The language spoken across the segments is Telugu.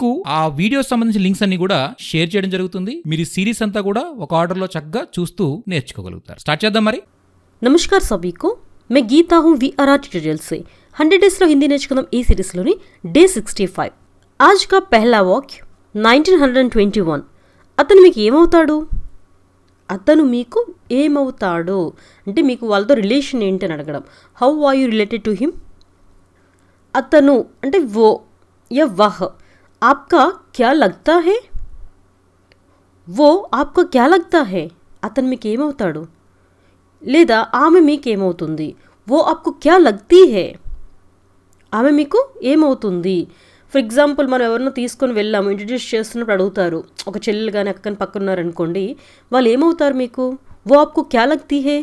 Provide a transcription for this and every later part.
ఆ వీడియో సంబంధించిన లింక్స్ అన్ని కూడా షేర్ చేయడం జరుగుతుంది మీరు ఈ సిరీస్ అంతా కూడా ఒక ఆర్డర్ లో చక్కగా చూస్తూ నేర్చుకోగలుగుతారు స్టార్ట్ చేద్దాం మరి नमस्कार सभी को मैं गीता हूँ वी आर ट्यूटोरियल से హండ్రెడ్ డేస్లో హిందీ నేర్చుకుందాం ఈ సిరీస్లోని డే సిక్స్టీ ఫైవ్ ఆజ్ కా పెహ్లా వాక్య nineteen hundred and twenty one అతను మీకు ఏమవుతాడు అతను మీకు ఏమవుతాడు అంటే మీకు వాళ్ళతో రిలేషన్ ఏంటి అని అడగడం how are you related to him అతను అంటే वो या वह आपका क्या लगता है वो आपको क्या लगता है అతను మీకు ఏమవుతాడు లేదా ఆమె మీకేమవుతుంది ఓ ఆప్కు క్యా లగ్తీ హే ఆమె మీకు ఏమవుతుంది ఫర్ ఎగ్జాంపుల్ మనం ఎవరినో తీసుకొని వెళ్ళాము ఇంట్రడ్యూస్ చేస్తున్నప్పుడు అడుగుతారు ఒక చెల్లెలు కానీ అక్కని పక్కన ఉన్నారనుకోండి వాళ్ళు ఏమవుతారు మీకు ఓ ఆప్కు క్యా లగ్తీ హే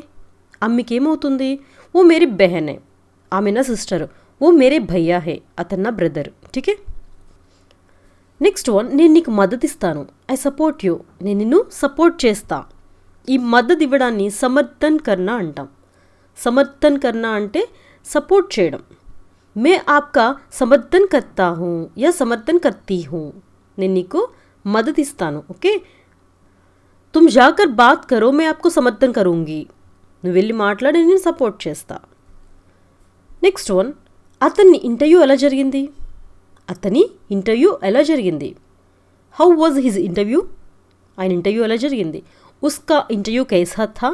ఆమె మీకు ఏమవుతుంది ఓ మేరీ బెహన్ హే ఆమె నా సిస్టర్ ఓ మేరే భయ్యా హే అతను నా బ్రదర్ ఠీకే నెక్స్ట్ వన్ నేను నీకు మద్దతు ఇస్తాను. ఐ సపోర్ట్ యూ నేను నిన్ను సపోర్ట్ చేస్తా. ఈ మద్దతు ఇవ్వడాన్ని సమర్థన్ కర్ణ అంటాం. సమర్థన్ కర్ణ అంటే సపోర్ట్ చేయడం. మే ఆప్కా సమర్థన్ కర్తా హూ యా సమర్థన్ కర్తీ హూ. నేను నీకు మద్దతు ఇస్తాను ఓకే? తుమ్ జాకర్ బాత్ కరో మే ఆప్కు సమర్థన్ కరుంగి. నువ్వు వెళ్ళి మాట్లాడి నేను సపోర్ట్ చేస్తా. నెక్స్ట్ వన్ అతన్ని ఇంటర్వ్యూ ఎలా జరిగింది? అతని ఇంటర్వ్యూ ఎలా జరిగింది హౌ వాజ్ హిజ్ ఇంటర్వ్యూ ఆయన ఇంటర్వ్యూ ఎలా జరిగింది उसका इंटरव्यू कैसा था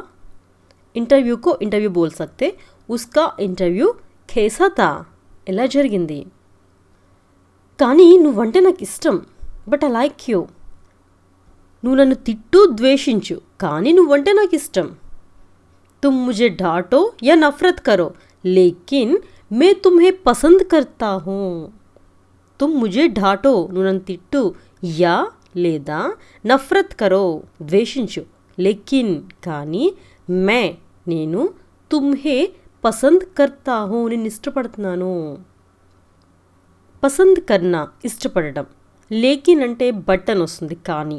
ఇంటర్వ్యూ కో ఇంటర్వ్యూ బోల్ సక్తే ఉస్కా ఇంటర్వ్యూ ఖేసా తా ఎలా జరిగింది కానీ నువ్వంటే నాకు ఇష్టం బట్ ఐ లైక్ యూ నువ్వు నన్ను తిట్టు ద్వేషించు కానీ నువ్వంటే నాకు ఇష్టం तुम मुझे डांटो या नफरत करो लेकिन मैं तुम्हें पसंद करता हूँ తుమ్ ముజే ఢాటో నువ్వు తిట్టు యా లేదా నఫ్రత్ కరో ద్వేషించు లెక్కిన్ కానీ మే నేను తుమ్హే పసంద్ కర్తాహో నేను ఇష్టపడుతున్నాను పసంద్ కన్నా ఇష్టపడడం లేకిన్ అంటే బట్టన్ వస్తుంది కానీ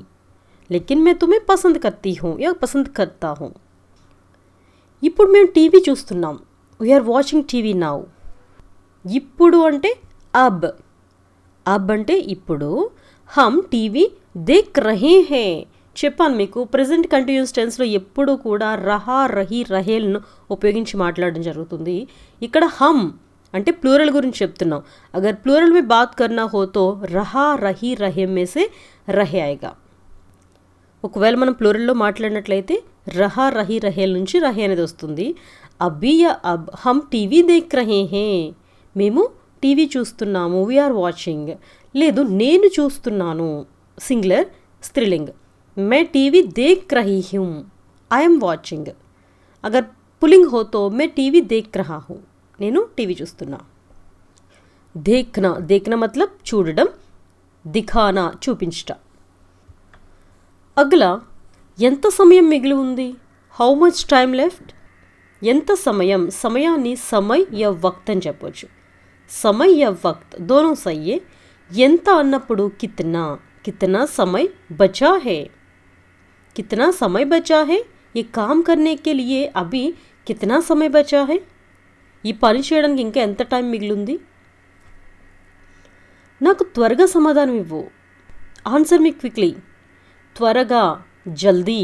లేకిన్ మే తుమ్మే పసంద్ కర్తీ హో యా పసంద్ కర్తా హో ఇప్పుడు మేము టీవీ చూస్తున్నాం వీఆర్ వాచింగ్ టీవీ నావ్ ఇప్పుడు అంటే అబ్ అబ్ అంటే ఇప్పుడు హమ్ టీవీ దిక్ రహీ హే. చెప్పాను మీకు ప్రజెంట్ కంటిన్యూస్ టెన్స్లో ఎప్పుడు కూడా రహా రహీ రహేల్ను ఉపయోగించి మాట్లాడడం జరుగుతుంది. ఇక్కడ హమ్ అంటే ప్లూరల్ గురించి చెప్తున్నాం. అగర్ ప్లూరల్ మే బాత్ కర్నా హోతో రహా రహీ రహే మేసే రహే ఆయగా. ఒకవేళ మనం ప్లూరల్లో మాట్లాడినట్లయితే రహా రహీ రహేల్ నుంచి రహే అనేది వస్తుంది. అబ్బియ అబ్ హమ్ టీవీ దేక్ రహే హే. మేము టీవీ చూస్తున్నాము వీఆర్ వాచింగ్ లేదు నేను చూస్తున్నాను. సింగులర్ స్త్రీలింగ్. మే టీవీ దేక్ రహీ హూँ ఐఎమ్ వాచింగ్ అగర్ పులింగ్ హోతో మే టీవీ దేక్ రహా హూ నేను టీవీ చూస్తున్నా. దేఖ్నా దేఖ్నా మతలబ్ చూడడం దిఖానా చూపించట. అగలా ఎంత సమయం మిగిలి ఉంది? హౌ మచ్ టైం లెఫ్ట్ ఎంత సమయం? సమయాన్ని సమయ్ య వక్త్ అని చెప్పొచ్చు. సమయ్ య వక్త్ దోనో సయ్యే ఎంత అన్నప్పుడు కితనా కితనా సమయ్ బచా హే कितना समय बचा है ये काम करने के लिए अभी कितना समय बचा है ఈ పని చేయడానికి ఇంకా ఎంత టైం మిగిలింది నాకు త్వరగా సమాధానం ఇవ్వు ఆన్సర్ మీ క్విక్లీ త్వరగా జల్దీ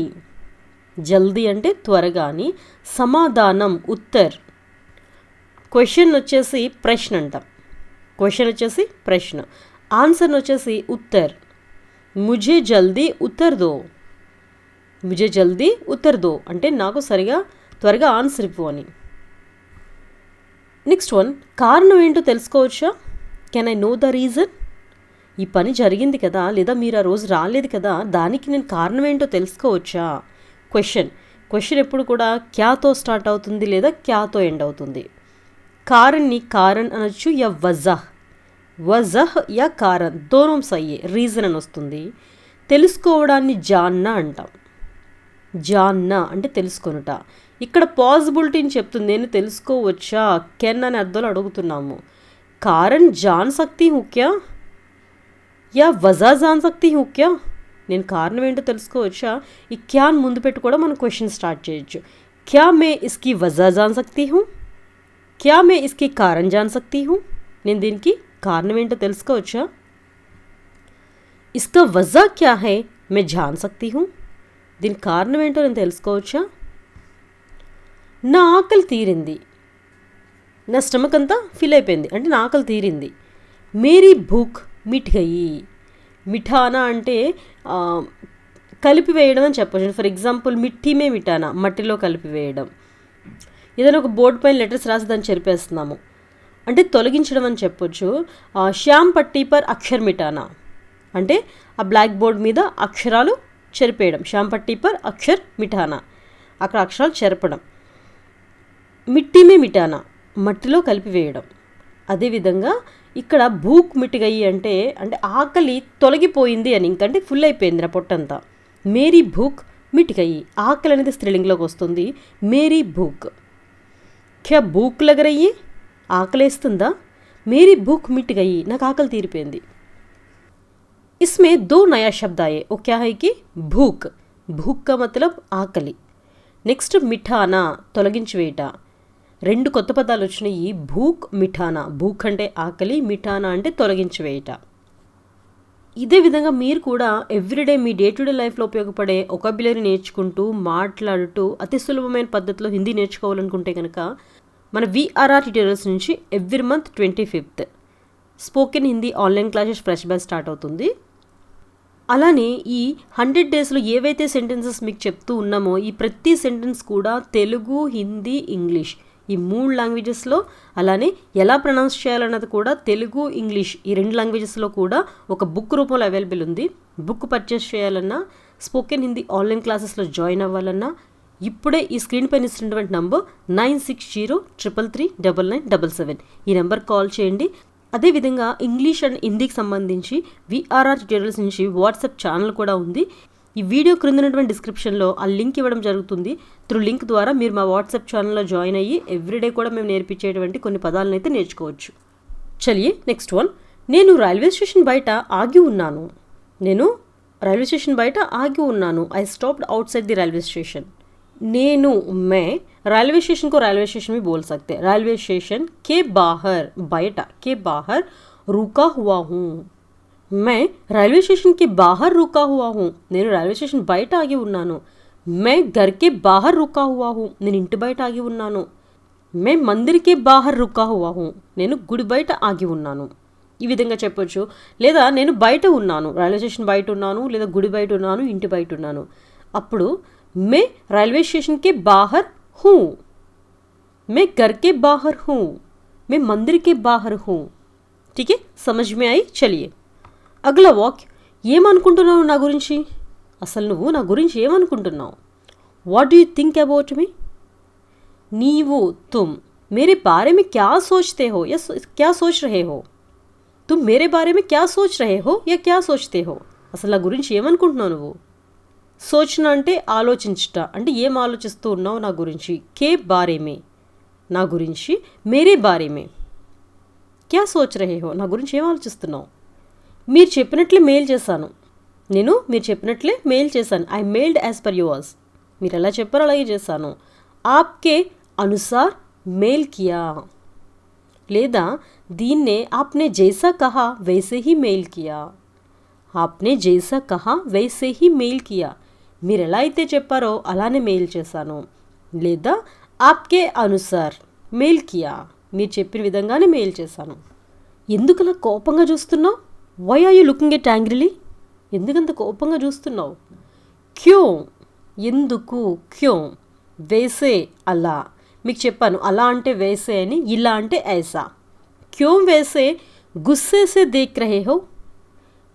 జల్దీ అంటే త్వరగా అని సమాధానం ఉత్తర్ క్వశ్చన్ వచ్చేసి ప్రశ్న అంటాం. క్వశ్చన్ వచ్చేసి ప్రశ్న. ఆన్సర్ వచ్చేసి ఉత్తర్. ముజే జల్దీ ఉత్తర్ దో. ముజే జల్దీ ఉత్తర్ దో. అంటే నాకు సరిగా త్వరగా ఆన్సర్ ఇవ్వు అని. నెక్స్ట్ వన్ కారణం ఏంటో తెలుసుకోవచ్చా? Can I know the reason ఈ పని జరిగింది కదా లేదా మీరు ఆ రోజు రాలేదు కదా దానికి నేను కారణం ఏంటో తెలుసుకోవచ్చా? క్వశ్చన్ క్వశ్చన్ ఎప్పుడు కూడా క్యాతో స్టార్ట్ అవుతుంది లేదా క్యాతో ఎండ్ అవుతుంది? కారణ్ని కారణ్ అనొచ్చు యా వజహ్. వజహ్ యా కారణ్. దోనం సయ్యే రీజన్ అని వస్తుంది. తెలుసుకోవడాన్ని జాన్నా అంటాం. జాన్నా అంటే తెలుసుకొనుట. ఇక్కడ పాసిబిలిటీని చెప్తుంది. నేను తెలుసుకోవచ్చా? కెన్ అని అర్థంలో అడుగుతున్నాము. కారణ్ జాన్ సక్తి హూ క్యా యా వజా జాన్ సక్తి హూ క్యా నేను కారణం ఏంటో తెలుసుకోవచ్చా? ఈ క్యాన్ ముందు పెట్టి కూడా మనం క్వశ్చన్ స్టార్ట్ చేయొచ్చు. క్యా మే ఇస్కి వజా జాన్ సక్తి హూ? క్యా మే ఇస్కి కారణ్ జాన్ సక్తి హూ నేను దీనికి కారణం ఏంటో తెలుసుకోవచ్చా ఇస్కా వజా క్యా హై మే జాన్ సక్తి హూ దీని కారణం ఏంటో నేను తెలుసుకోవచ్చా నా ఆకలి తీరింది నా స్టమక్ అంతా ఫిల్ అయిపోయింది అంటే నా ఆకలి తీరింది మేరీ భూక్ మిట్ గయి మిఠానా అంటే కలిపి వేయడం అని చెప్పచ్చు ఫర్ ఎగ్జాంపుల్ మిట్టిమే మిఠానా మట్టిలో కలిపి వేయడం ఏదైనా ఒక బోర్డు పైన లెటర్స్ రాసి దాన్ని చెరిపేస్తున్నాము అంటే తొలగించడం అని చెప్పొచ్చు. శ్యామ్ పట్టీ పర్ అక్షర్ మిటానా అంటే ఆ బ్లాక్ బోర్డ్ మీద అక్షరాలు చెరిపేయడం. శ్యామ్ పట్టీ పర్ అక్షర్ మిఠానా? అక్కడ అక్షరాలు చెరపడం. మిట్టిమే మిటానా మట్టిలో కలిపివేయడం అదేవిధంగా ఇక్కడ భూక్ మిటిగయి అంటే అంటే ఆకలి తొలగిపోయింది అని ఇంకంటే ఫుల్ అయిపోయింది నా పొట్టంతా. మేరీ భూక్ మిటిగయి ఆకలి అనేది స్త్రీలింగ్లోకి వస్తుంది. మేరీ భూక్. క్యా భూక్ లగరయ్యి ఆకలేస్తుందా మేరీ భూక్ మిట్ గయ్యి నాకు ఆకలి తీరిపోయింది. ఇస్మే దో నయా శబ్దాయే ఓ క్యా హైకి భూక్ భూక్క మతలబ్ ఆకలి. నెక్స్ట్ మిఠానా తొలగించి వేయట రెండు కొత్త పదాలు వచ్చినాయి భూక్ మిఠానా. భూక్ అంటే ఆకలి మిఠానా అంటే తొలగించి వేయట ఇదే విధంగా మీరు కూడా ఎవ్రీడే మీ డే టు డే లైఫ్లో ఉపయోగపడే ఒక బిలరీ నేర్చుకుంటూ మాట్లాడుతూ అతి సులభమైన పద్ధతిలో హిందీ నేర్చుకోవాలనుకుంటే కనుక మన విఆర్ఆర్ ట్యూటోరియల్స్ నుంచి every month twenty fifth spoken Hindi online classes fresh batch start అవుతుంది. అలానే ఈ హండ్రెడ్ డేస్లో ఏవైతే సెంటెన్సెస్ మీకు చెప్తూ ఉన్నామో ఈ ప్రతి సెంటెన్స్ కూడా తెలుగు హిందీ ఇంగ్లీష్ ఈ మూడు లాంగ్వేజెస్లో అలానే ఎలా ప్రొనౌన్స్ చేయాలన్నది కూడా తెలుగు ఇంగ్లీష్ ఈ రెండు లాంగ్వేజెస్లో కూడా ఒక బుక్ రూపంలో అవైలబుల్ ఉంది. బుక్ పర్చేస్ చేయాలన్నా స్పోకెన్ హిందీ ఆన్లైన్ క్లాసెస్లో జాయిన్ అవ్వాలన్నా ఇప్పుడే ఈ స్క్రీన్ పైన ఇస్తున్నటువంటి number nine six zero triple three double nine double seven. ఈ నెంబర్ కాల్ చేయండి. అదేవిధంగా ఇంగ్లీష్ అండ్ హిందీకి సంబంధించి విఆర్ఆర్ ట్యూటోరియల్స్ నుంచి వాట్సాప్ ఛానల్ కూడా ఉంది. ఈ వీడియో క్రింద ఉన్నటువంటి డిస్క్రిప్షన్లో ఆ లింక్ ఇవ్వడం జరుగుతుంది. త్రూ లింక్ ద్వారా మీరు మా వాట్సాప్ ఛానల్లో జాయిన్ అయ్యి ఎవ్రీడే కూడా మేము నేర్పించేటువంటి కొన్ని పదాలను అయితే నేర్చుకోవచ్చు. చలియే నెక్స్ట్ వన్. నేను రైల్వే స్టేషన్ బయట ఆగి ఉన్నాను. నేను రైల్వే స్టేషన్ బయట ఆగి ఉన్నాను. I stopped outside the railway station. నేను मैं रेलवे स्टेशन को रेलवे स्टेशन भी बोल सकते हैं रेलवे स्टेशन के बाहर बयटा के बाहर रुका हुआ हूँ मैं రైల్వే స్టేషన్ కి బాహర్ రుకా హువా హూ నేను రైల్వే స్టేషన్ బయట ఆగి ఉన్నాను మే ఘర్ కే బాహర్ రుకా హువా హూ నేను ఇంటి బయట ఆగి ఉన్నాను మే మందిర్ కే బాహర్ రుకా హువా హూ నేను గుడి బయట ఆగి ఉన్నాను ఈ విధంగా చెప్పొచ్చు లేదా నేను బయట ఉన్నాను రైల్వే స్టేషన్ బయట ఉన్నాను లేదా గుడి బయట ఉన్నాను ఇంటి బయట ఉన్నాను అప్పుడు మే రైల్వే స్టేషన్ కే బాహర్ హూ मैं घर के बाहर हूँ मैं मंदिर के बाहर हूँ ठीक है समझ में आई चलिए అగల వాక్ ఏమనుకుంటున్నావు నా గురించి అసలు నువ్వు నా గురించి ఏమనుకుంటున్నావు what do you think about me నీవు తుమ్ मेरे बारे में क्या सोचते हो या सो- क्या सोच रहे हो तुम मेरे बारे में क्या सोच रहे हो या क्या सोचते हो అసలు నా గురించి ఏమనుకుంటున్నావు నువ్వు సోచన అంటే ఆలోచించుట. అంటే ఏం ఆలోచిస్తూ ఉన్నావు నా గురించి? కే బారేమే? నా గురించి మేరే బారేమే. క్యా సోచ్ రహే హో? నా గురించి ఏం ఆలోచిస్తున్నావు? మీరు చెప్పినట్లే మెయిల్ చేశాను. నేను మీరు చెప్పినట్లే మెయిల్ చేశాను. I mailed as per yours. మీరు ఎలా చెప్పారో అలాగే చేశాను. ఆప్కే అనుసార్ మెయిల్ కియా. లేదా దీన్నే ఆప్నే జైసా కహా వైసే హీ మెయిల్ కియా. ఆప్నే జైసా కహా వైసే హీ మెయిల్ కియా. మీరు ఎలా అయితే చెప్పారో అలానే మెయిల్ చేశాను. లేదా ఆప్కే అనుసార్ మెయిల్ కియా మీరు చెప్పిన విధంగానే మెయిల్ చేశాను. ఎందుకలా కోపంగా చూస్తున్నావు? Why are you looking at angrily ఎందుకంత కోపంగా చూస్తున్నావు? క్యూ ఎందుకు క్యూ వేసే అలా. మీకు చెప్పాను అలా అంటే వేసే అని ఇలా అంటే ఐసా క్యూ వేసే గుస్సేసే దేక్ రహే హో.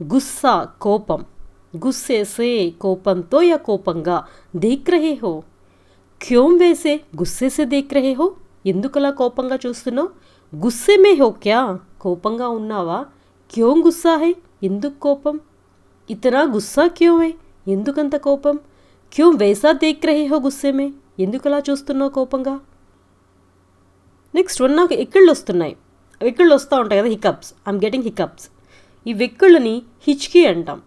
గుస్సా కోపం. గుస్సేసే కోపంతో యా కోపంగా దేక్ రహే హో? క్యోం వేసే గుస్సేసే దేక్ రహే హో? ఎందుకలా కోపంగా చూస్తున్నావు? గుస్సే మే హో క్యా? కోపంగా ఉన్నావా? క్యోం గుస్సా హై? ఎందుకు కోపం? ఇతనా గుస్సా క్యోం హై? ఎందుకంత కోపం? క్యోం వేసా దేక్ రహే హో గుస్సే మే? చూస్తున్నావు కోపంగా? నెక్స్ట్ వన్ నాకు ఎక్కళ్ళు వస్తున్నాయి. ఎక్కిళ్ళు వస్తూ ఉంటాయి కదా హికప్స్ ఐమ్ గెటింగ్ హికప్స్ ఈ వెక్కుళ్ళని హిచ్కి అంటాం.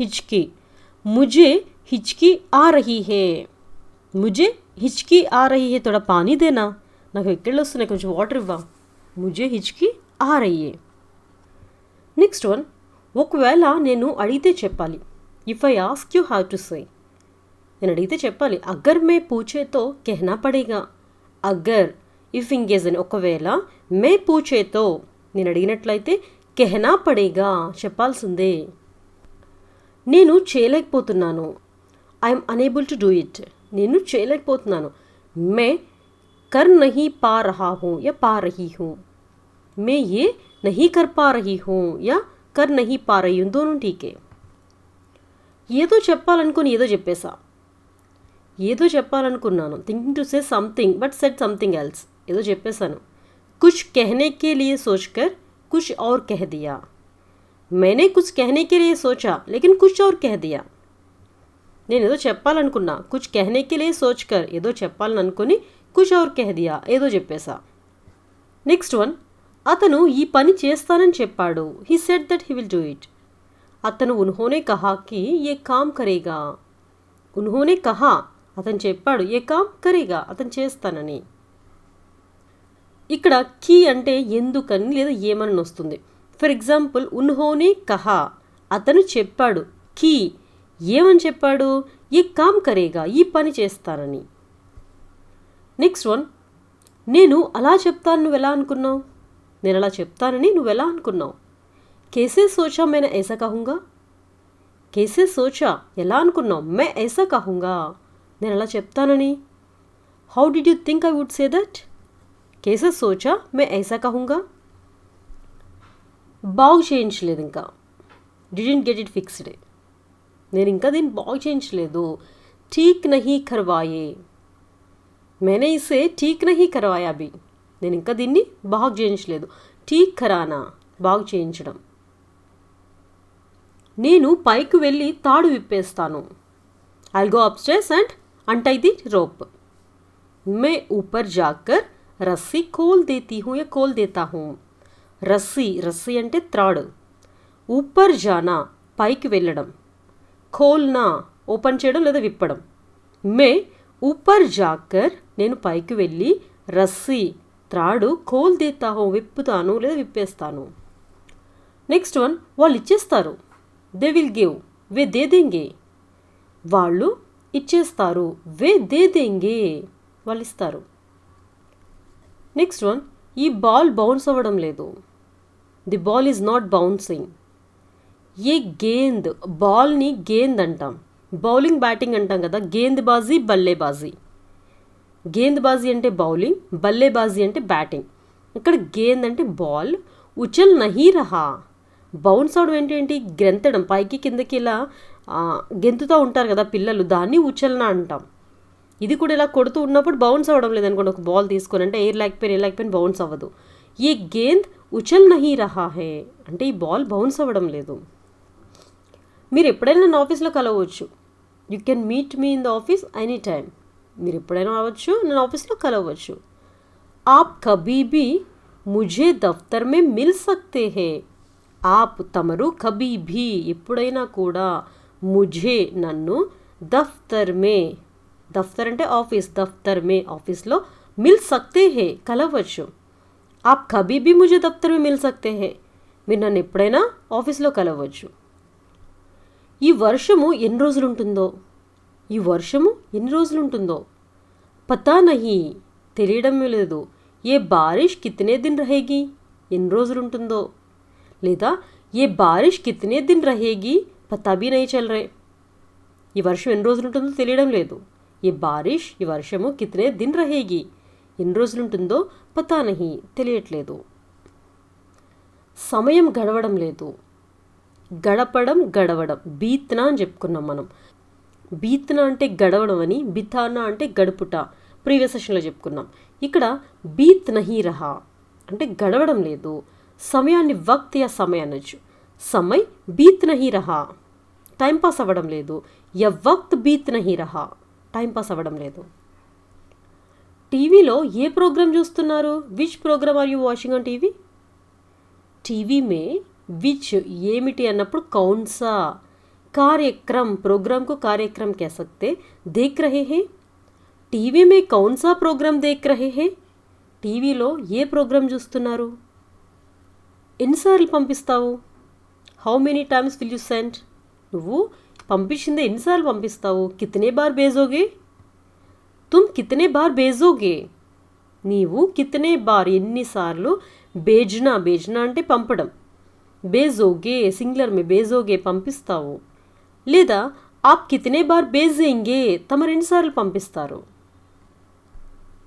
హిచ్కి ముజే హిచ్కి ఆ రహీ హే ముజే హిచ్కి ఆ రహీ హే తోడా పానీ దేనా నాకు ఎక్కడ వస్తున్నాయి కొంచెం వాటర్ ఇవ్వా ముజే హిచ్కి ఆ రయ్యే నెక్స్ట్ వన్ ఒకవేళ నేను అడిగితే చెప్పాలి. If I ask you have to say నేను అడిగితే చెప్పాలి. అగర్ మే పూచేతో కెహనా పడేగా. అగర్ ఇఫ్ ఇంగేజ్ అని ఒకవేళ మే పూచేతో నేను అడిగినట్లయితే కెహనా పడేగా. చెప్పాల్సిందే. నేను చేయలేకపోతున్నాను I'm unable to do it నేను చేయలేకపోతున్నాను మే కర్ నహీ పా రహా హూ యా పా రహీ హూ మే ఏ నహీ కర్ పా రహీ హూ యా కర్ నహీ పా రహీ హూ దోనూ టీకే ఏదో చెప్పాలనుకుని ఏదో చెప్పేశా ఏదో చెప్పాలనుకున్నాను thinking to say something but said something else ఏదో చెప్పేశాను కుష్ కెహనే కే లియే సోచ్ కర్ కుష్ ఔర్ కెహ్ దియా मैंने कुछ कहने के लिए सोचा लेकिन कुछ और कह दिया నేను ఏదో చెప్పాలనుకున్నా కుచ్ कहने के लिए सोचकर ఏదో చెప్పాలని అనుకుని కుచ్ ఔర్ కహ దియా ఏదో చెప్పేశా నెక్స్ట్ వన్ అతను ఈ పని చేస్తానని చెప్పాడు he said that he will do it అతను ఉన్హోనే కహా కి ఏ కామ్ కరేగా ఉన్హోనే కహా అతను చెప్పాడు ఏ కామ్ కరేగా అతను చేస్తానని ఇక్కడ కీ అంటే ఎందుకని లేదా ఏమని వస్తుంది ఫర్ ఎగ్జాంపుల్ ఉన్హోని కహా. అతను చెప్పాడు కీ ఏమని చెప్పాడు? ఈ కామ్ కరేగా ఈ పని చేస్తానని. నెక్స్ట్ వన్ నేను అలా చెప్తాను నువ్వు ఎలా అనుకున్నావు? నేను అలా చెప్తానని నువ్వు ఎలా అనుకున్నావు? కేసే సోచా మేన ఐసా కహుంగా? కేసే సోచా ఎలా అనుకున్నావు? మే ఐసా కహుంగా నేను అలా చెప్తానని. How did you think I would say that? కేసే సోచా మే ఎసా కహుంగా? బాగు చేయించలేదు ఇంకా. డిడెంట్ గెట్ ఇట్ ఫిక్స్డ్ నేను ఇంకా దీన్ని బాగు చేయించలేదు. ఠీక్ నహీ కర్వాయే. మేనే ఇసే ఠీక్ నహీ కర్వాయా అభి. నేను ఇంకా దీన్ని బాగు చేయించలేదు. ఠీక్ ఖరానా బాగు చేయించడం. నేను పైకి వెళ్ళి తాడు విప్పేస్తాను. I go upstairs and untie the rope మే ఊపర్ జాకర్ రస్సీ కోల్ దేతీ హూ యా కోల్ దేతా హూ రస్సీ రస్సీ అంటే త్రాడు. ఊపర్ జానా పైకి వెళ్ళడం. ఖోల్నా ఓపెన్ చేయడం లేదా విప్పడం. మే ఊపర్ జాకర్ నేను పైకి వెళ్ళి రస్సీ త్రాడు కోల్ దేతాహో విప్పుతాను లేదా విప్పేస్తాను. నెక్స్ట్ వన్ వాళ్ళు ఇచ్చేస్తారు. They will give. వే దే దేంగే. వాళ్ళు ఇచ్చేస్తారు. వే దే దేంగే. వాళ్ళు ఇస్తారు. నెక్స్ట్ వన్ ఈ బాల్ బౌన్స్ అవ్వడం లేదు. The ball is not bouncing ఏ గేంద్ బాల్ని గేంద్ అంటాం. బౌలింగ్ బ్యాటింగ్ అంటాం కదా గేంద్ బాజీ బల్లేబాజీ. గేంద్ బాజీ అంటే బౌలింగ్ బల్లేబాజీ అంటే బ్యాటింగ్. ఇక్కడ గేంద్ అంటే బాల్ ఉచల్ నహీ రహా. బౌన్స్ అవడం ఏంటి గ్రెంతడం గెంతడం పైకి కిందకి ఇలా గెంతుతూ ఉంటారు కదా పిల్లలు దాన్ని ఉచలన అంటాం. ఇది కూడా ఇలా కొడుతూ ఉన్నప్పుడు బౌన్స్ అవ్వడం లేదనుకోండి ఒక బాల్ తీసుకొని అంటే ఎయిర్ లేకపోయినా ఎయిర్ లేకపోయినా బౌన్స్ అవ్వదు. ఈ గేంద్ ఉచల్ నహీ రహా హే. అంటే ఈ బాల్ బౌన్స్ అవ్వడం లేదు. మీరు ఎప్పుడైనా నన్ను ఆఫీస్లో కలవచ్చు. You can meet me in the office any time మీరు ఎప్పుడైనా రావచ్చు నేను ఆఫీస్లో కలవచ్చు. ఆప్ కభీ ముజే దఫ్తర్ మే మిల్ సక్తే హే. ఆప్ తమరు కభీ ఎప్పుడైనా కూడా ముజే నన్ను దఫ్తర్ మే దఫ్తర్ అంటే ఆఫీస్ దఫ్తర్ మే ఆఫీస్లో మిల్ సక్తే హే కలవచ్చు. ఆప్ కభీ ముజే ముझे దఫ్తర్ మే మిల్ సక్తే హే మీరు నన్ను ఎప్పుడైనా ఆఫీస్లో కలవచ్చు ఈ వర్షము ఎన్ని రోజులు ఉంటుందో ఈ వర్షము ఎన్ని రోజులు ఉంటుందో పతా నహి తెలియడం లేదు ఏ బారిష్ కితనే దిన్ రహేగి ఎన్ని రోజులు ఉంటుందో లేదా ఏ బారిష్ కితనే దిన్ రహేగి పతా భీ నహీ చల్ రే ఈ వర్షం ఎన్ని రోజులు ఉంటుందో తెలియడం లేదు ఈ బారిష్ ఈ వర్షము కితనే దిన్ రహేగి ఎన్ని రోజులు ఉంటుందో పతానహి తెలియట్లేదు. సమయం గడవడం లేదు. గడపడం గడవడం. బీత్నా అని చెప్పుకున్నాం మనం. బీత్నా అంటే గడవడం అని బితానా అంటే గడుపుట. ప్రీవియస్ సెషన్లో చెప్పుకున్నాం. ఇక్కడ బీత్ నహీ రహా అంటే గడవడం లేదు. సమయాన్ని వక్త్ యా సమయ అనొచ్చు. సమయ్ బీత్ నహీ రహా టైం పాస్ అవ్వడం లేదు. య వక్త్ బీత్ నహీ రహా టైం పాస్ అవ్వడం లేదు. టీవీలో ఏ ప్రోగ్రామ్ చూస్తున్నారు? Which program are you watching on TV TV May which ఏమిటి అన్నప్పుడు కౌన్సా. కార్యక్రమ్ ప్రోగ్రామ్కు కార్యక్రమ్ కేసక్తే దేక్ రహే హే? టీవీ మే కౌన్సా ప్రోగ్రామ్ దేక్ రహే హే? టీవీలో ఏ ప్రోగ్రామ్ చూస్తున్నారు? ఎన్నిసార్లు పంపిస్తావు? How many times will you send నువ్వు పంపించిందే ఎన్నిసార్లు పంపిస్తావు? కితనే బార్ బేజోగే తుమ్ కితనే బార్ బేజోగే నీవు కితనే బార్ ఎన్నిసార్లు బేజ్నా బేజ్నా అంటే పంపడం బేజోగే సింగులర్ మే బేజోగే పంపిస్తావు లేదా ఆప్ కితనే బార్ బేజేంగే తమ రెండుసార్లు పంపిస్తారు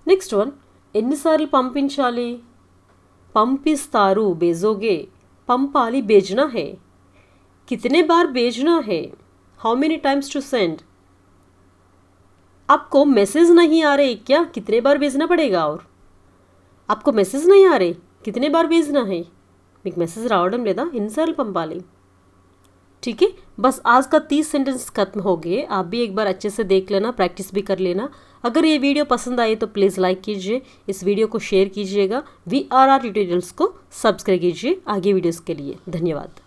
నెక్స్ట్ వన్ ఎన్నిసార్లు పంపించాలి పంపిస్తారు బేజోగే పంపాలి బేజ్నా హే కితనే బార్ బేజ్నా హే how many times to send आपको मैसेज नहीं आ रहे क्या कितने बार भेजना पड़ेगा और आपको मैसेज नहीं आ रहे कितने बार भेजना है మీకు మెసేజ్ రావడం లేదా ఎన్నిసార్లు పంపాలి ठीक है बस आज का तीस सेंटेंस खत्म हो गए आप भी एक बार अच्छे से देख लेना प्रैक्टिस भी कर लेना अगर ये वीडियो पसंद आए तो प्लीज़ लाइक कीजिए इस वीडियो को शेयर कीजिएगा वी आर आर ट्यूटोरियल्स को सब्सक्राइब कीजिए आगे वीडियोस के लिए धन्यवाद